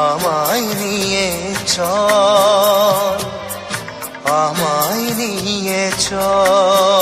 আমায় নিয়ে চল আমায় নিয়ে চল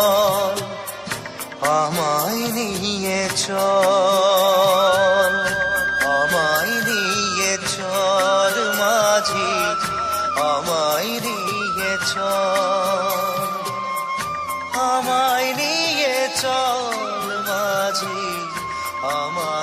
চল আমায় দিয়ে চল মাঝি আমায় দিয়ে চল আমায় নিয়ে চল মাঝি আমায়